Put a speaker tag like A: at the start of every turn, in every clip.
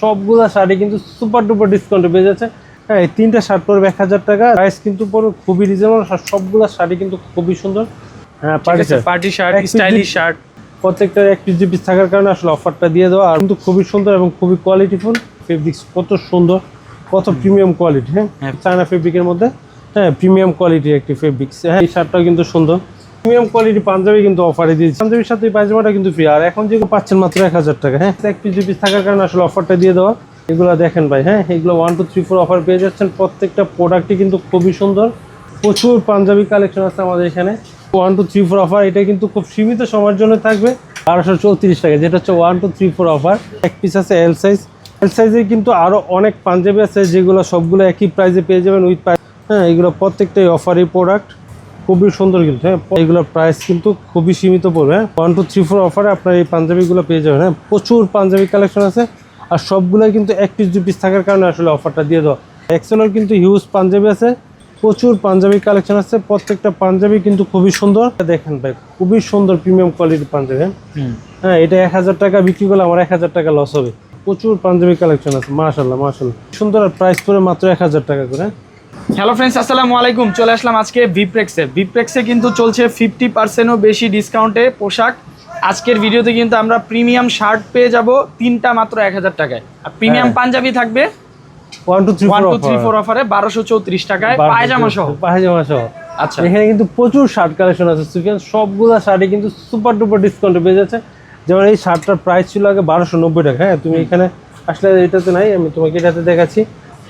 A: সবগুলা শাড়ি কিন্তু super duper ডিসকাউন্টে পেয়ে যাচ্ছে। হ্যাঁ এই তিনটা শার্ট পড়বে এক হাজার টাকা প্রাইস কিন্তু পড়বে খুবই রিজনেবল সবগুলা শাড়ি কিন্তু খুবই সুন্দর। হ্যাঁ party shirt
B: party shirt stylish shirt
A: প্রত্যেকটা এক পিস পিস থাকার কারণে আসলে অফারটা দিয়ে দেওয়া আর কিন্তু খুবই সুন্দর এবং খুবই কোয়ালিটিফুল ফেব্রিক্স কত সুন্দর কত প্রিমিয়াম কোয়ালিটি হ্যাঁ
B: হ্যাঁ।
A: চায়না ফেব্রিকের মধ্যে। হ্যাঁ প্রিমিয়াম কোয়ালিটির একটি ফেব্রিক্স হ্যাঁ এই শার্টটাও কিন্তু সুন্দর। প্রিমিয়াম কোয়ালিটি পাঞ্জাবি কিন্তু অফারে দিয়েছে। পাঞ্জাবির সাথে পায়জামাটা কিন্তু ফ্রি আর এখন যেগুলো পাচ্ছেন মাত্র এক হাজার টাকা হ্যাঁ? এক পিস দুই পিস থাকার কারণে আসলে অফারটা দিয়ে দেওয়া। এগুলো দেখেন ভাই হ্যাঁ? এগুলো one two three four offer পেয়ে যাচ্ছেন। প্রত্যেকটা প্রোডাক্টই কিন্তু খুবই সুন্দর। প্রচুর পাঞ্জাবি কালেকশন আছে আমাদের এখানে। One two three four offer এটা কিন্তু খুব সীমিত সময়ের জন্য থাকবে। বারোশো চৌত্রিশ টাকা, যেটা হচ্ছে one two three four offer এক পিস আছে এল সাইজ এল সাইজে কিন্তু আরও অনেক পাঞ্জাবি আছে, যেগুলো সবগুলো একই প্রাইসে পেয়ে যাবেন উইথ প্রাইস হ্যাঁ এগুলো প্রত্যেকটাই অফারই প্রোডাক্ট খুবই সুন্দর কিন্তু হ্যাঁ। এগুলোর প্রাইস কিন্তু খুবই সীমিত পড়বে হ্যাঁ। ওয়ান টু থ্রি ফোর অফারে আপনার এই পাঞ্জাবিগুলো পেয়ে যাবেন হ্যাঁ। প্রচুর পাঞ্জাবি কালেকশন আছে। আর সবগুলোই কিন্তু এক পিস দু পিস থাকার কারণে আসলে অফারটা দিয়ে দেওয়া। এক্সেলের কিন্তু হিউজ পাঞ্জাবি আছে। প্রচুর পাঞ্জাবি কালেকশন আছে। প্রত্যেকটা পাঞ্জাবি কিন্তু খুবই সুন্দর। দেখেন ভাই খুবই সুন্দর প্রিমিয়াম কোয়ালিটির পাঞ্জাবি হ্যাঁ। হ্যাঁ এটা এক হাজার টাকা বিক্রি করলে আমার এক হাজার টাকা লস হবে। প্রচুর পাঞ্জাবি কালেকশন আছে মাশাল্লাহ মাশাল্লাহ সুন্দর আর প্রাইস পড়ে মাত্র এক হাজার টাকা করে হ্যাঁ?
B: হ্যালো ফ্রেন্ডস আসসালামু আলাইকুম। চলে আসলাম আজকে ভিপ্রেক্সে ভিপ্রেক্সে কিন্তু চলছে ফিফটি পার্সেন্টও বেশি ডিসকাউন্টে পোশাক। আজকের ভিডিওতে কিন্তু আমরা প্রিমিয়াম শার্ট পেয়ে যাব তিনটা মাত্র এক হাজার টাকায়। আর প্রিমিয়াম। পাঞ্জাবি থাকবে
A: one two three
B: one
A: four
B: two three four অফারে বারোশো চৌত্রিশ টাকায় পায়জামা সহ
A: পায়জামা সহ।
B: আচ্ছা।
A: এখানে কিন্তু প্রচুর শার্ট কালেকশন আছে সুফিয়ান। সবগুলা শার্টই কিন্তু সুপার ডুপার ডিসকাউন্টে পেয়ে যাচ্ছে। যেমন এই শার্টটার প্রাইস ছিল আগে বারোশো নব্বই টাকা। হ্যাঁ তুমি এখানে আসলে এটাতে নাই আমি তোমাকে এটাতে দেখাচ্ছি।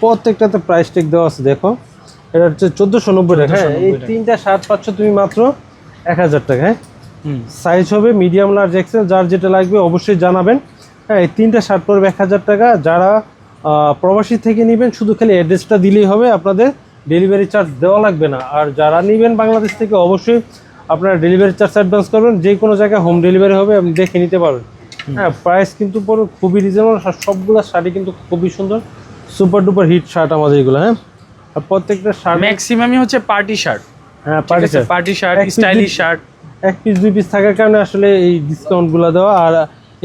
A: প্রত্যেকটাতে প্রাইস টেক দেওয়া আছে দেখো। এটা হচ্ছে চোদ্দোশো নব্বই টাকা। হ্যাঁ এই
B: 1490
A: তিনটা শার্ট পাচ্ছ তুমি মাত্র এক হাজার টাকা হ্যাঁ? সাইজ হবে মিডিয়াম লার্জ এক্সেল যার যেটা লাগবে অবশ্যই জানাবেন। হ্যাঁ এই তিনটা শার্ট পড়বে এক হাজার টাকা। যারা প্রবাসী থেকে নেবেন শুধু খালি অ্যাড্রেসটা দিলেই হবে আপনাদের ডেলিভারি চার্জ দেওয়া লাগবে না। আর যারা নেবেন বাংলাদেশ থেকে অবশ্যই আপনারা ডেলিভারি চার্জ অ্যাডভান্স করবেন। যে কোনো জায়গায় হোম ডেলিভারি হবে আপনি দেখে নিতে পারবেন। হ্যাঁ প্রাইস কিন্তু পুরো খুবই রিজনেবল সবগুলো শাড়ি কিন্তু খুবই সুন্দর। সুপার ডুপার হিট শার্ট আমাদের এগুলো হ্যাঁ? আর প্রত্যেকটা শার্ট
B: ম্যাক্সিমামই হচ্ছে পার্টি শার্ট
A: হ্যাঁ party shirt
B: party shirt stylish shirt
A: এক পিস দুই পিস থাকার কারণে আসলে এই ডিসকাউন্টগুলো দেওয়া। আর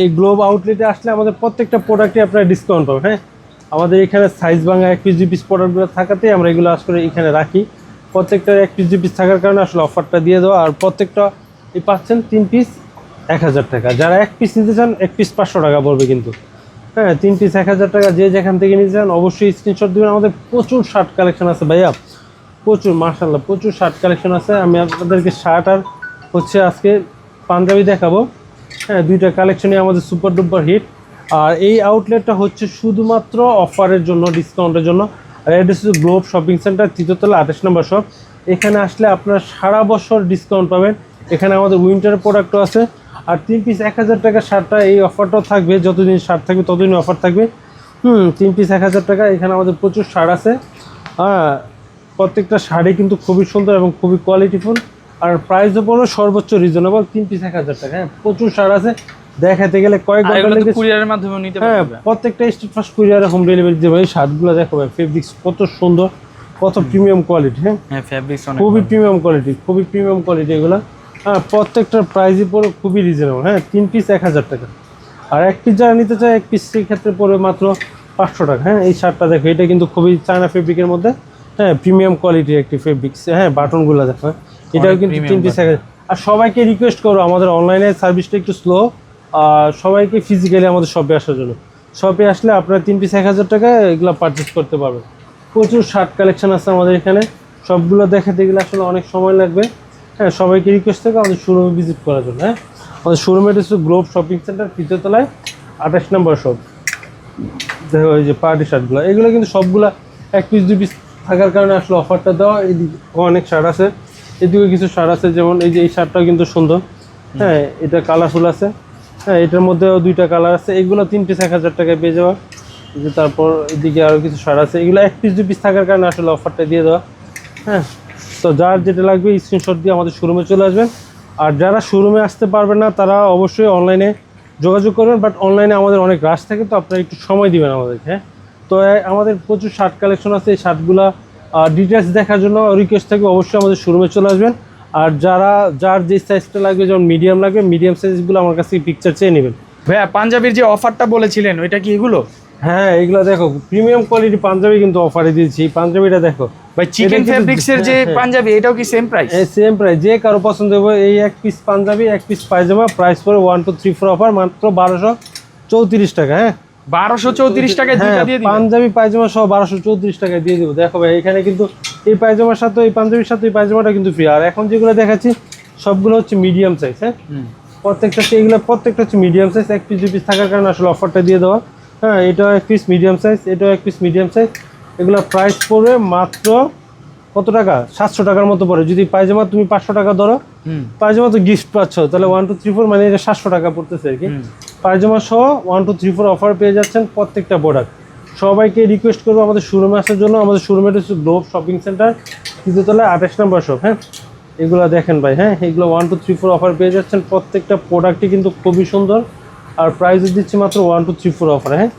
A: এই গ্লোব আউটলেটে আসলে আমাদের প্রত্যেকটা প্রোডাক্টে আপনারা ডিসকাউন্ট পাবেন হ্যাঁ? আমাদের এখানে সাইজ ভাঙা এক পিস দুই পিস প্রোডাক্টগুলো থাকাতেই আমরা এগুলো আসলে এখানে রাখি। প্রত্যেকটা এক পিস দুই পিস থাকার কারণে আসলে অফারটা দিয়ে দেওয়া। আর প্রত্যেকটা এই পাচ্ছেন তিন পিস এক হাজার টাকা। যারা এক পিস নিতে চান এক পিস পাঁচশো টাকা পড়বে কিন্তু। হ্যাঁ তিন পিস এক হাজার টাকা যে যেখান থেকে নিতে চান, অবশ্যই স্ক্রিনশট দেবেন। আমাদের প্রচুর শার্ট কালেকশন আছে ভাইয়া। প্রচুর মার্শাল্লাহ প্রচুর শার্ট কালেকশন আছে। আমি আপনাদেরকে শার্ট আর হচ্ছে আজকে পাঞ্জাবি দেখাবো। হ্যাঁ দুইটা কালেকশনই আমাদের সুপার ডুপার হিট আর এই আউটলেটটা হচ্ছে শুধুমাত্র অফারের জন্য ডিসকাউন্টের জন্য। আর এটা হচ্ছে গ্লোব শপিং সেন্টার তৃতীয়তলা আঠাশ নম্বর শপ এখানে আসলে আপনারা সারা বছর ডিসকাউন্ট পাবেন। এখানে আমাদের উইন্টার প্রোডাক্টও আছে। আর তিন পিস এক হাজার টাকার শার্টটা এই অফারটাও থাকবে যতদিন শার্ট থাকবে ততদিন অফার থাকবে। হুম তিন পিস এক হাজার টাকা এখানে আমাদের প্রচুর শার্ট আছে। হ্যাঁ প্রত্যেকটা শাড়ি কিন্তু খুবই সুন্দর এবং খুবই কোয়ালিটিফুল আর প্রাইসও পড়ো সর্বোচ্চ রিজনেবল তিন পিস এক হাজার টাকা। হ্যাঁ প্রচুর শাড়ি আছে। দেখাতে গেলে কয়েক
B: ঘণ্টা
A: লেগে
B: কুরিয়ারের মাধ্যমে নিতে
A: হ্যাঁ প্রত্যেকটা স্টেট ফার্স্ট কুরিয়ারে হোম ডেলিভারি দেবে। এই শার্টগুলো দেখো ভাই ফেব্রিক্স কত সুন্দর কত প্রিমিয়াম কোয়ালিটি হ্যাঁ।
B: হ্যাঁ ফ্যাব্রিক্স অনেক
A: খুবই প্রিমিয়াম কোয়ালিটি খুবই প্রিমিয়াম কোয়ালিটি এগুলো। হ্যাঁ প্রত্যেকটার প্রাইসই পড়ে খুবই রিজনেবল হ্যাঁ তিন পিস এক হাজার টাকা। আর এক পিস যারা নিতে চায় এক পিস সেই ক্ষেত্রে পড়বে মাত্র পাঁচশো টাকা হ্যাঁ এই শার্টটা দেখো এটা কিন্তু খুবই চায়না ফেব্রিকের মধ্যে হ্যাঁ প্রিমিয়াম কোয়ালিটির একটি ফেব্রিক্স হ্যাঁ বাটনগুলো দেখো হ্যাঁ। এটাও কিন্তু তিন পিস এক হাজার। আর সবাইকে রিকোয়েস্ট করো আমাদের অনলাইনে সার্ভিসটা একটু স্লো আর সবাইকে ফিজিক্যালি আমাদের শপে আসার জন্য। শপে আসলে আপনারা তিন পিস এক হাজার টাকায় এগুলো পারচেস করতে পারবেন। প্রচুর শার্ট কালেকশন আছে আমাদের এখানে সবগুলো দেখাতে গেলে আসলে অনেক সময় লাগবে। হ্যাঁ সবাইকে রিকোয়েস্ট থাকে আমাদের শোরুমে ভিজিট করার জন্য হ্যাঁ? আমাদের শোরুমে হচ্ছে গ্লোব শপিং সেন্টার তৃতীয়তলায় আঠাশ নম্বর শপ দেখো এই যে পার্টি শার্টগুলো এগুলো কিন্তু সবগুলা এক পিস দু পিস থাকার কারণে আসলে অফারটা দেওয়া এইদিকে অনেক শার্ট আছে। এদিকে কিছু শার্ট আছে যেমন এই যে এই শার্টটাও কিন্তু সুন্দর। হ্যাঁ এটা কালারফুল আছে। হ্যাঁ এটার মধ্যেও দুইটা কালার আছে। এগুলো তিন পিস এক হাজার টাকায় পেয়ে যাওয়া। যে তারপর এদিকে আরও কিছু শার্ট আছে। এগুলো এক পিস দু পিস থাকার কারণে আসলে অফারটা দিয়ে দেওয়া। হ্যাঁ তো যার যেটা লাগবে স্ক্রিনশট দিয়ে আমাদের শোরুমে চলে আসবেন। আর যারা শোরুমে আসতে পারবেন না, তারা অবশ্যই অনলাইনে যোগাযোগ করবেন। বাট অনলাইনে আমাদের অনেক রাশ থাকে, তো আপনারা একটু সময় দিবেন আমাদেরকে হ্যাঁ? তো আমাদের প্রচুর শার্ট কালেকশন আছে। এই শার্টগুলো ডিটেলস দেখার জন্য রিকোয়েস্ট থাকবে, অবশ্যই আমাদের শোরুমে চলে আসবেন। আর যারা, যার যে সাইজটা লাগবে, যেমন মিডিয়াম লাগবে মিডিয়াম সাইজগুলো আমার কাছে পিকচার চেয়ে নেবেন।
B: ভাইয়া, পাঞ্জাবির যে অফারটা বলেছিলেন, ওইটা কি এগুলো?
A: হ্যাঁ এগুলো দেখো প্রিমিয়াম কোয়ালিটি পাঞ্জাবি কিন্তু অফারে দিয়েছি। পাঞ্জাবিটা দেখো।
B: ভাই চিকেন ফেব্রিক্স এর যে
A: হ্যাঁ, হ্যাঁ।
B: পাঞ্জাবি এটাও কি সেম প্রাইস
A: এই সেম প্রাইস যে কারও পছন্দ হবে এই এক পিস পাঞ্জাবি এক পিস পায়জামা প্রাইস পড়ে one two three four offer মাত্র বারোশো চৌত্রিশ টাকা হ্যাঁ।
B: বারোশো চৌত্রিশ টাকায়
A: হ্যাঁ
B: দুইটা দিয়ে দিবেন
A: পাঞ্জাবি পায়জামা সহ বারোশো চৌত্রিশ টাকায় দিয়ে দেবো। দেখো ভাই এখানে কিন্তু এই পায়জামার সাথে এই পাঞ্জাবির সাথে এই পায়জামাটা কিন্তু ফ্রি আর এখন যেগুলো দেখাচ্ছি সবগুলো হচ্ছে মিডিয়াম সাইজ হ্যাঁ। প্রত্যেকটা এগুলো প্রত্যেকটা হচ্ছে মিডিয়াম সাইজ এক পিস দুই পিস থাকার কারণে আসলে অফারটা দিয়ে দেওয়া। হ্যাঁ এটা এক পিস মিডিয়াম সাইজ এটাও এক পিস মিডিয়াম সাইজ এগুলো প্রাইস পড়বে মাত্র কত টাকা? সাতশো টাকার মতো পড়ে। যদি পায়জামা তুমি পাঁচশো টাকা ধরো পায়জামা তো গিফট পাচ্ছ। তাহলে ওয়ান টু থ্রি ফোর মানে এটা সাতশো টাকা পড়তেছে আর কি। পায়জামা সহ one two three four offer পেয়ে যাচ্ছেন প্রত্যেকটা প্রোডাক্ট সবাইকে রিকোয়েস্ট করব আমাদের শোরুমে আসার জন্য। আমাদের শোরুমে হচ্ছে গ্লোভ শপিং সেন্টার তৃতীয়তলায় আঠাশ নম্বর শপ হ্যাঁ? এগুলো দেখেন ভাই হ্যাঁ? এগুলো one two three four offer পেয়ে যাচ্ছেন। প্রত্যেকটা প্রোডাক্টই কিন্তু খুবই সুন্দর। আর প্রাইস দিচ্ছি মাত্র one two three four offer হ্যাঁ?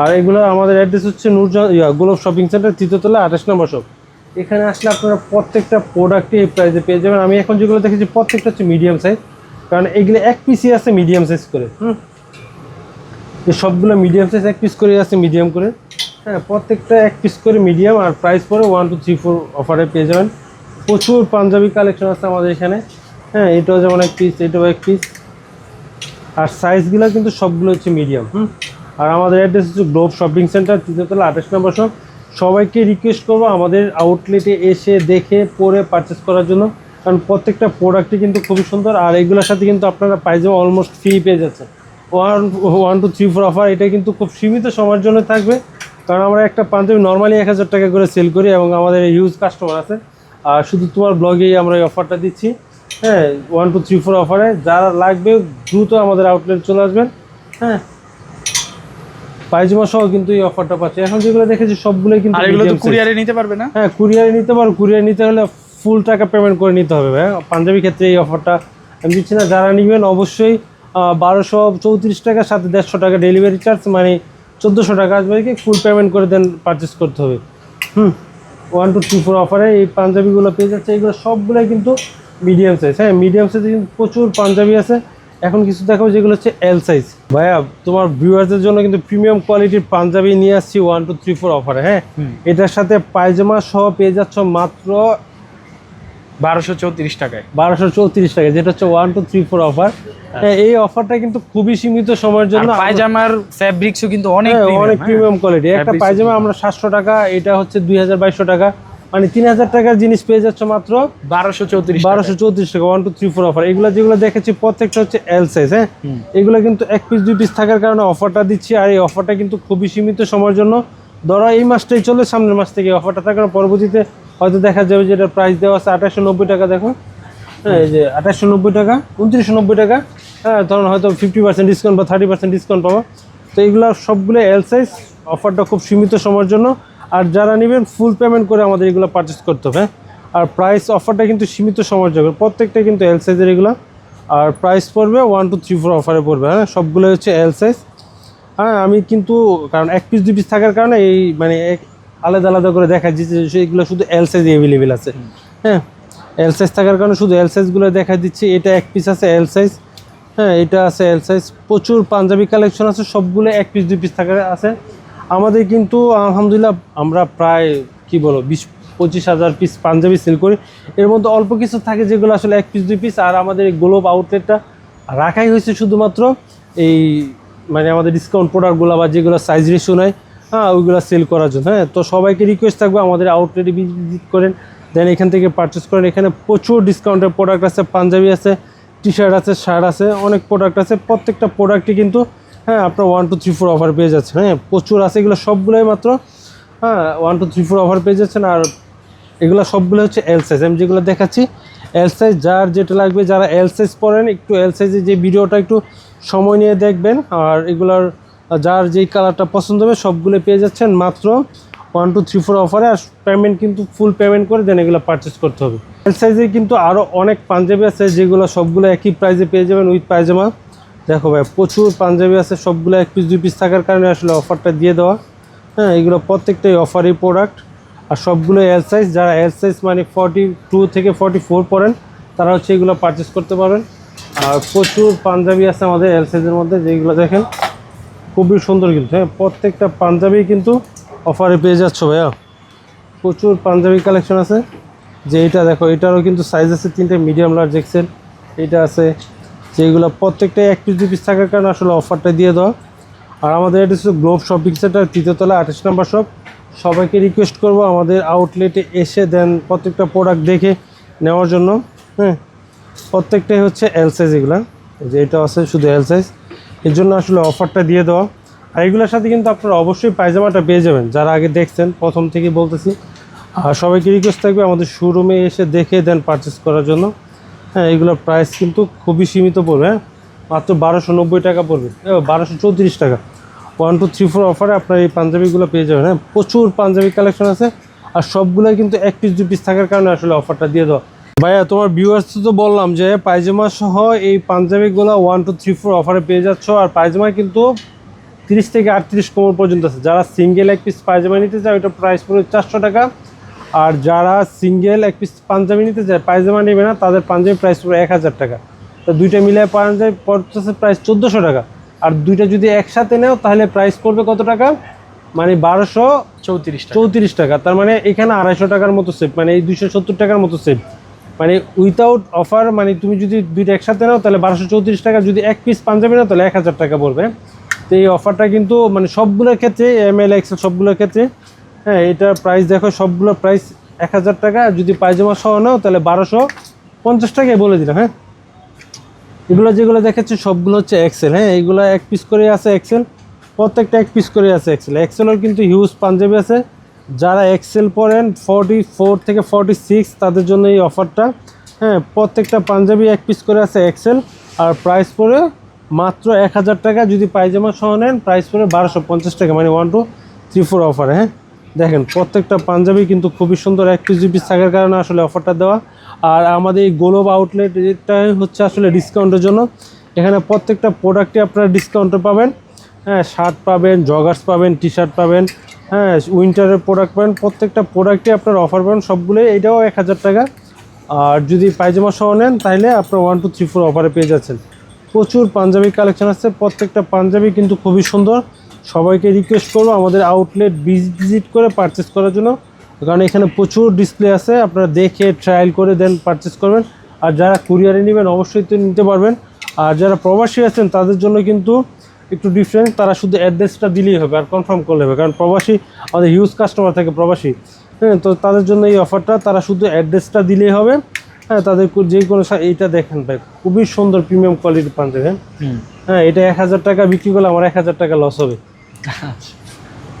A: আর এগুলো আমাদের অ্যাড্রেস হচ্ছে নূরজাহান ইয়া গোলব শপিং সেন্টার তৃতীয়তলা আঠাশ নম্বর শপ এখানে আসলে আপনারা প্রত্যেকটা প্রোডাক্টই এই প্রাইসে পেয়ে যাবেন। আমি এখন যেগুলো দেখেছি, প্রত্যেকটা হচ্ছে মিডিয়াম সাইজ কারণ এগুলো এক পিসই আছে মিডিয়াম সাইজ করে। হুম? সবগুলো মিডিয়াম সাইজ এক পিস করে আছে মিডিয়াম করে। হ্যাঁ প্রত্যেকটা এক পিস করে মিডিয়াম আর প্রাইস পরে ওয়ান টু থ্রি ফোর অফারে পেয়ে যাবেন। প্রচুর পাঞ্জাবি কালেকশন আছে আমাদের এখানে। হ্যাঁ এটাও যেমন এক পিস এটাও এক পিস আর সাইজগুলো কিন্তু সবগুলো হচ্ছে মিডিয়াম হুম? আর আমাদের অ্যাড্রেস হচ্ছে গ্লোব শপিং সেন্টার তৃতীয়তলা আঠাশ নম্বর শপ সবাইকে রিকোয়েস্ট করব আমাদের আউটলেটে এসে দেখে, পরে পারচেস করার জন্য। কারণ প্রত্যেকটা প্রোডাক্টই কিন্তু খুবই সুন্দর। আর এগুলোর সাথে কিন্তু আপনারা পাইজামা অলমোস্ট ফ্রি পেয়ে যাচ্ছেন। One one two three four offer এটা কিন্তু খুব সীমিত সময়ের জন্য থাকবে। কারণ আমরা একটা পাঞ্জাবি নর্মালি এক হাজার টাকা করে সেল করি এবং আমাদের হিউজ কাস্টমার আছে। আর শুধু তোমার ব্লগেই আমরা এই অফারটা দিচ্ছি। হ্যাঁ ওয়ান টু থ্রি ফোর অফারে যারা লাগবে দ্রুত আমাদের আউটলেট চলে আসবেন। হ্যাঁ পায়জামা সহ কিন্তু এই অফারটা পাচ্ছে। এখন যেগুলো দেখেছি সবগুলোই কিন্তু
B: আর এগুলো তো কুরিয়ারে নিতে পারবে না?
A: হ্যাঁ কুরিয়ারে নিতে পারো। কুরিয়ারে নিতে হলে ফুল টাকা পেমেন্ট করে নিতে হবে ভাই। পাঞ্জাবি ক্ষেত্রে এই অফারটা আমি দিচ্ছি না। যারা নেবেন অবশ্যই বারোশো চৌত্রিশ টাকার সাথে দেড়শো টাকা ডেলিভারি চার্জ মানে চোদ্দোশো টাকা আসবে কি। ফুল পেমেন্ট করে দেন পারচেস করতে হবে। হুম ওয়ান টু থ্রি ফোর অফারে এই পাঞ্জাবিগুলো পেয়ে যাচ্ছে। এগুলো সবগুলোই কিন্তু মিডিয়াম সাইজ হ্যাঁ মিডিয়াম সাইজে কিন্তু প্রচুর পাঞ্জাবি আছে। এখন কিছু দেখাবো যেগুলো হচ্ছে এল সাইজ ভাইয়া তোমার ভিউয়ারদের জন্য কিন্তু প্রিমিয়াম কোয়ালিটির পাঞ্জাবি নিয়ে আসছি ওয়ান টু থ্রি ফোর অফারে হ্যাঁ? এটার সাথে পায়জামা সহ পেয়ে যাচ্ছ মাত্র
B: বারোশো চৌত্রিশ টাকায়।
A: বারোশো চৌত্রিশ টাকায় যেটা হচ্ছে one two three four offer এই অফারটা কিন্তু খুবই সীমিত সময়ের জন্য
B: পায়জামার ফ্যাব্রিক্সও কিন্তু অনেক
A: হ্যাঁ, অনেক? প্রিমিয়াম কোয়ালিটি একটা পায়জামা আমরা সাতশো টাকা এটা হচ্ছে দুই হাজার বাইশশো টাকা। মানে তিন হাজার টাকার জিনিস পেয়ে যাচ্ছ মাত্র
B: বারোশো চৌত্রিশ
A: বারোশো চৌত্রিশ টাকা one two three four offer এগুলো যেগুলো দেখেছি প্রত্যেকটা হচ্ছে এল সাইজ হ্যাঁ? এগুলো কিন্তু এক পিস দুই পিস থাকার কারণে অফারটা দিচ্ছি আর এই অফারটা কিন্তু খুবই সীমিত সময়ের জন্য। ধরো এই মাসটাই চলে সামনের মাস থেকে অফারটা থাকার পরবর্তীতে হয়তো দেখা যাবে যে এটার প্রাইস দেওয়া আছে আঠাশশো নব্বই টাকা দেখো। হ্যাঁ এই যে আঠাশশো নব্বই টাকা উনত্রিশশো নব্বই টাকা। হ্যাঁ তখন হয়তো ফিফটি পার্সেন্ট ডিসকাউন্ট বা থার্টি পার্সেন্ট ডিসকাউন্ট পাবো। তো এগুলো সবগুলো এল সাইজ অফারটা খুব সীমিত সময়ের জন্য। আর যারা নেবেন ফুল পেমেন্ট করে আমাদের এগুলো পারচেস করতে হবে? আর প্রাইস অফারটা কিন্তু সীমিত সময়ের জন্য। প্রত্যেকটা কিন্তু এল সাইজের এগুলো। আর প্রাইস পড়বে ওয়ান টু থ্রি ফোর অফারে পড়বে। হ্যাঁ সবগুলো হচ্ছে এল সাইজ হ্যাঁ আমি কিন্তু, কারণ এক পিস দুই পিস থাকার কারণে এই মানে এক- আলাদা আলাদা করে দেখা যাচ্ছে যে সেগুলো শুধু এল সাইজ অ্যাভেলেবেল আছে। হ্যাঁ এল সাইজ থাকার কারণে শুধু এল সাইজগুলো দেখা দিচ্ছে। এটা এক পিস আছে এল সাইজ হ্যাঁ এটা আছে এল সাইজ প্রচুর পাঞ্জাবি কালেকশন আছে। সবগুলো এক পিস দুই পিস থাকার আছে। আমাদের কিন্তু আলহামদুলিল্লাহ আমরা প্রায়, কি বলো বিশ, পঁচিশ হাজার পিস পাঞ্জাবি সেল করি। এর মধ্যে অল্প কিছু থাকে যেগুলো আসলে এক পিস দুই পিস আর আমাদের এই গ্লোব আউটলেটটা রাখাই হয়েছে শুধুমাত্র এই মানে আমাদের ডিসকাউন্ট প্রোডাক্টগুলো বা যেগুলো সাইজ রেশিও নেয় হ্যাঁ ওইগুলো সেল করার জন্য হ্যাঁ। তো সবাইকে রিকোয়েস্ট থাকবে আমাদের আউটলেটে ভিজিট করেন। দেন এখান থেকে পারচেস করেন। এখানে প্রচুর ডিসকাউন্টের প্রোডাক্ট আছে, পাঞ্জাবি আছে টি শার্ট আছে শার্ট আছে, অনেক প্রোডাক্ট আছে। প্রত্যেকটা প্রোডাক্টই কিন্তু হ্যাঁ আপনার one two three four offer পেয়ে যাচ্ছেন। হ্যাঁ প্রচুর আছে, এগুলো সবগুলোই মাত্র। হ্যাঁ one two three four offer পেয়ে যাচ্ছেন। আর এগুলো সবগুলো হচ্ছে এল সাইজ আমি যেগুলো দেখাচ্ছি এল সাইজ যার যেটা লাগবে, যারা এল সাইজ পড়েন একটু এল সাইজে যে ভিডিওটা একটু সময় নিয়ে দেখবেন, আর এগুলোর যার যেই কালারটা পছন্দ হবে সবগুলো পেয়ে যাচ্ছেন মাত্র ওয়ান টু থ্রি ফোর অফারে আর পেমেন্ট কিন্তু ফুল পেমেন্ট করে দেন, এগুলো পারচেস করতে হবে। এল সাইজে কিন্তু আরও অনেক পাঞ্জাবি আছে, যেগুলো সবগুলো একই প্রাইজে পেয়ে যাবেন উইথ পায়জামা দেখো ভাই, প্রচুর পাঞ্জাবি আছে, সবগুলো এক পিস দুই পিস থাকার কারণে আসলে অফারটা দিয়ে দেওয়া। হ্যাঁ এগুলো প্রত্যেকটাই অফারই প্রোডাক্ট আর সবগুলো এল সাইজ যারা এল সাইজ মানে ফর্টি টু থেকে ফর্টি ফোর পড়েন তারা হচ্ছে এগুলো পারচেস করতে পারবেন। আর প্রচুর পাঞ্জাবি আছে আমাদের এল সাইজের মধ্যে, যেগুলো দেখেন, খুবই সুন্দর কিন্তু। হ্যাঁ প্রত্যেকটা পাঞ্জাবি কিন্তু অফারে পেয়ে যাচ্ছ ভাইয়া। প্রচুর পাঞ্জাবি কালেকশন আছে। যে এটা দেখো, এটারও কিন্তু সাইজ আছে তিনটে মিডিয়াম লার্জ এক্সেল এটা আছে যেগুলো প্রত্যেকটা এক পিস দু পিস থাকার কারণে আসলে অফারটা দিয়ে দেওয়া আর আমাদের এটা হচ্ছে গ্লোব শপিং সেন্টার তৃতীয়তলা আঠাশ নম্বর শপ সবাইকে রিকোয়েস্ট করব আমাদের আউটলেটে এসে দেন প্রত্যেকটা প্রোডাক্ট দেখে নেওয়ার জন্য। হ্যাঁ প্রত্যেকটাই হচ্ছে এল সাইজ এগুলো। যে এটা আছে শুধু এল সাইজ এর জন্য আসলে অফারটা দিয়ে দেওয়া। আর এগুলোর সাথে কিন্তু আপনারা অবশ্যই পায়জামাটা পেয়ে যাবেন। যারা আগে দেখছেন, প্রথম থেকে বলতেছি। আর সবাইকে রিকোয়েস্ট থাকবে আমাদের শোরুমে এসে দেখে দেন পারচেস করার জন্য। হ্যাঁ এগুলোর প্রাইস কিন্তু খুবই সীমিত পড়বে হ্যাঁ? মাত্র বারোশো নব্বই টাকা পড়বে বারোশো চৌত্রিশ টাকা। ওয়ান টু থ্রি ফোর অফারে আপনার এই পাঞ্জাবিগুলো পেয়ে যাবেন হ্যাঁ? প্রচুর পাঞ্জাবি কালেকশন আছে, আর সবগুলোই কিন্তু এক পিস দু পিস থাকার কারণে আসলে অফারটা দিয়ে দেওয়া। ভাইয়া, তোমার ভিউয়ার্স তো বললাম যে পায়জামা সহ এই পাঞ্জাবিগুলো ওয়ান টু থ্রি ফোর অফারে পেয়ে যাচ্ছ, আর পায়জামা কিন্তু তিরিশ থেকে আটত্রিশ কোমর পর্যন্ত আছে। যারা সিঙ্গেল এক পিস পায়জামা নিতে চায় ওইটা প্রাইস পড়বে চারশো টাকা। আর যারা সিঙ্গেল এক পিস পাঞ্জাবি নিতে চায় পায়জামা নেবে না তাদের পাঞ্জাবি প্রাইস পড়বে এক হাজার টাকা। তো দুইটা মিলে পাঞ্জাবি পড়তেছে প্রাইস চোদ্দোশো টাকা। আর দুইটা যদি একসাথে নেও তাহলে প্রাইস পড়বে কত টাকা? মানে বারোশো
B: চৌত্রিশ
A: চৌত্রিশ টাকা। তার মানে এখানে আড়াইশো টাকার মতো সেভ মানে এই দুইশো সত্তর টাকার মতো সেভ মানে উইথাউট অফার মানে তুমি যদি দুইটা একসাথে নাও তাহলে বারোশো চৌত্রিশ টাকা। যদি এক পিস পাঞ্জাবি নাও তাহলে এক হাজার টাকা পড়বে। তো এই অফারটা কিন্তু মানে সবগুলোর ক্ষেত্রে এম এল এক্সেল সবগুলোর ক্ষেত্রে হ্যাঁ এটার প্রাইস দেখো, সবগুলো প্রাইস এক হাজার টাকা। যদি পায়জামা সহ নাও, তাহলে বারোশো পঞ্চাশ টাকায় বলে দিলাম হ্যাঁ? এগুলো যেগুলো দেখাচ্ছি, সবগুলো হচ্ছে এক্সেল হ্যাঁ? এগুলো এক পিস করে আছে এক্সেল প্রত্যেকটা এক পিস করে আছে এক্সেল এক্সেলের কিন্তু হিউজ পাঞ্জাবি আছে। যারা এক্সেল পরেন ফর্টি ফোর থেকে ফর্টি সিক্স তাদের জন্য এই অফারটা হ্যাঁ? প্রত্যেকটা পাঞ্জাবি এক পিস করে আছে এক্সেল আর প্রাইস পড়ে মাত্র এক হাজার টাকা, যদি পায়জামা সহ নেন প্রাইস পরে বারোশো পঞ্চাশ টাকা মানে ওয়ান টু থ্রি ফোর অফারে হ্যাঁ? দেখেন, প্রত্যেকটা পাঞ্জাবি কিন্তু খুবই সুন্দর, এক পিস পিস থাকার কারণে আসলে অফারটা দেওয়া। আর আমাদের এই গোলব আউটলেট এটাই হচ্ছে আসলে ডিসকাউন্টের জন্য। এখানে প্রত্যেকটা প্রোডাক্টে আপনারা ডিসকাউন্টে পাবেন। হ্যাঁ শার্ট পাবেন জগার্স পাবেন টি শার্ট পাবেন হ্যাঁ উইন্টারের প্রোডাক্ট পাবেন। প্রত্যেকটা প্রোডাক্টে আপনার অফার পাবেন, সবগুলোই এটাও এক হাজার টাকা। আর যদি পায়জামা সহ নেন তাহলে আপনার ওয়ান টু থ্রি ফোর অফারে পেয়ে যাচ্ছেন। প্রচুর পাঞ্জাবি কালেকশন আছে, প্রত্যেকটা পাঞ্জাবি কিন্তু খুবই সুন্দর। সবাইকে রিকোয়েস্ট করব আমাদের আউটলেট ভিজিট করে পারচেস করার জন্য। কারণ এখানে প্রচুর ডিসপ্লে আছে আপনারা দেখে ট্রায়াল করে দেন পারচেস করবেন। আর যারা কুরিয়ারে নেবেন অবশ্যই তো নিতে পারবেন। আর যারা প্রবাসী আছেন তাদের জন্য কিন্তু একটু ডিফারেন্ট তারা শুধু অ্যাড্রেসটা দিলেই হবে আর কনফার্ম করলে হবে। কারণ প্রবাসী আমাদের হিউজ কাস্টমার থাকে প্রবাসী। হ্যাঁ তো তাদের জন্য এই অফারটা তারা শুধু অ্যাড্রেসটা দিলেই হবে। হ্যাঁ তাদের যে কোনো এইটা দেখেন ভাই খুবই সুন্দর প্রিমিয়াম কোয়ালিটির পাঞ্জাবি হ্যাঁ। হ্যাঁ এটা এক হাজার টাকা বিক্রি করলে আমার এক হাজার টাকা লস হবে।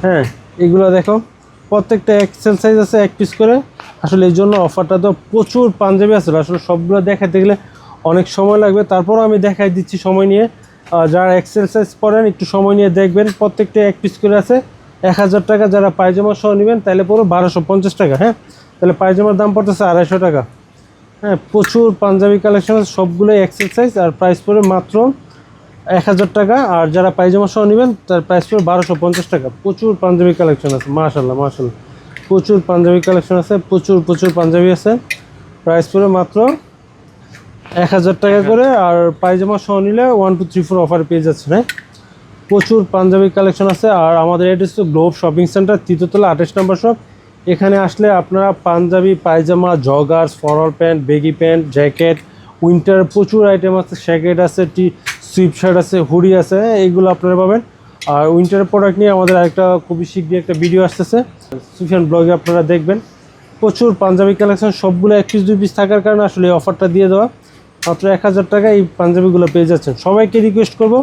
A: হ্যাঁ এগুলো দেখো। প্রত্যেকটা এক্সেল সাইজ আছে, এক পিস করে। আসলে এই জন্য অফারটা তো প্রচুর পাঞ্জাবি আছে। আসলে সবগুলো দেখাতে গেলে অনেক সময় লাগবে। তারপরও আমি দেখাই দিচ্ছি সময় নিয়ে। যারা এক্সেল সাইজ পরেন একটু সময় নিয়ে দেখবেন। প্রত্যেকটা এক পিস করে আছে। এক হাজার টাকা যারা পায়জামা সহ নেবেন, তাহলে পুরো বারোশো পঞ্চাশ টাকা হ্যাঁ? তাহলে পায়জামার দাম পড়তেছে আড়াইশো টাকা। হ্যাঁ প্রচুর পাঞ্জাবি কালেকশন সবগুলোই এক্সেল সাইজ আর প্রাইস পড়ে মাত্র এক হাজার টাকা আর যারা পায়জামা সহ নেবেন তার প্রাইস পড়ে বারোশো পঞ্চাশ টাকা। প্রচুর পাঞ্জাবি কালেকশন আছে মাশাল্লাহ মাশাল্লাহ প্রচুর পাঞ্জাবি কালেকশন আছে প্রচুর প্রচুর পাঞ্জাবি আছে। প্রাইস পড়ে মাত্র এক হাজার টাকা করে আর পায়জামা সহ নিলে one two three four offer পেয়ে যাচ্ছে হ্যাঁ? প্রচুর পাঞ্জাবি কালেকশন আছে আর আমাদের অ্যাড্রেস তো গ্লোব শপিং সেন্টার তৃতীয়তলা আঠাশ নম্বর শপ এখানে আসলে আপনারা পাঞ্জাবি পায়জামা joggers formal pant baggy pant jacket winter প্রচুর আইটেম আছে জ্যাকেট আছে টি সুইপ শার্ট আছে, হুডি আছে, এইগুলো আপনারা পাবেন। আর উইন্টার প্রোডাক্ট নিয়ে আমাদের একটা খুবই শীঘ্রই একটা ভিডিও আসতেছে। সুফিয়ান ব্লগে আপনারা দেখবেন। প্রচুর পাঞ্জাবি কালেকশন সবগুলো এক পিস দুই পিস থাকার কারণে আসলে এই অফারটা দিয়ে দেওয়া। মাত্র এক হাজার টাকা এই পাঞ্জাবিগুলো পেয়ে যাচ্ছেন। সবাইকে রিকোয়েস্ট করব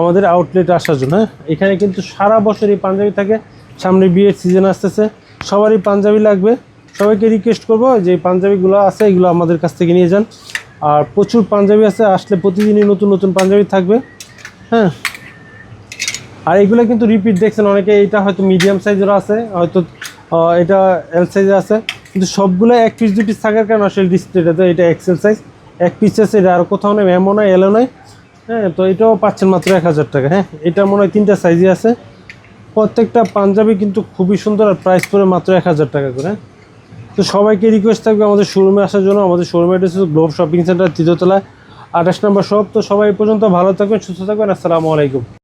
A: আমাদের আউটলেটে আসার জন্য হ্যাঁ? এখানে কিন্তু সারা বছর এই পাঞ্জাবি থাকে। সামনে বিয়ের সিজন আসতেছে। সবারই পাঞ্জাবি লাগবে। সবাইকে রিকোয়েস্ট করব যে পাঞ্জাবিগুলো আছে, এগুলো আমাদের কাছ থেকে নিয়ে যান। আর প্রচুর পাঞ্জাবি আছে, আসলে প্রতিদিনই নতুন নতুন পাঞ্জাবি থাকবে। হ্যাঁ। আর এগুলো কিন্তু রিপিট দেখছেন, অনেকে এটা হয়তো মিডিয়াম সাইজেরও আছে, হয়তো এটা এল সাইজে আছে। কিন্তু সবগুলো এক পিস দু পিস থাকার কারণে আসলে ডিসপ্লেটাতে এটা এক্সেল সাইজ এক পিস আছে, এটা আর কোথাও নেই এমও নয় এলও নয় হ্যাঁ তো এটাও পাচ্ছেন মাত্র এক হাজার টাকা। হ্যাঁ এটা মনে হয় তিনটা সাইজে আছে। প্রত্যেকটা পাঞ্জাবি কিন্তু খুবই সুন্দর আর প্রাইস পড়ে মাত্র এক হাজার টাকা করে হ্যাঁ? তো সবাইকে রিকোয়েস্ট থাকবে আমাদের শোরুমে আসার জন্য। আমাদের শোরুমে অ্যাড্রেস গ্লোব শপিং সেন্টার তৃতীয়তলায় আঠাশ নম্বর শপ তো সবাই পর্যন্ত ভালো থাকবেন, সুস্থ থাকবেন। আসসালামু আলাইকুম।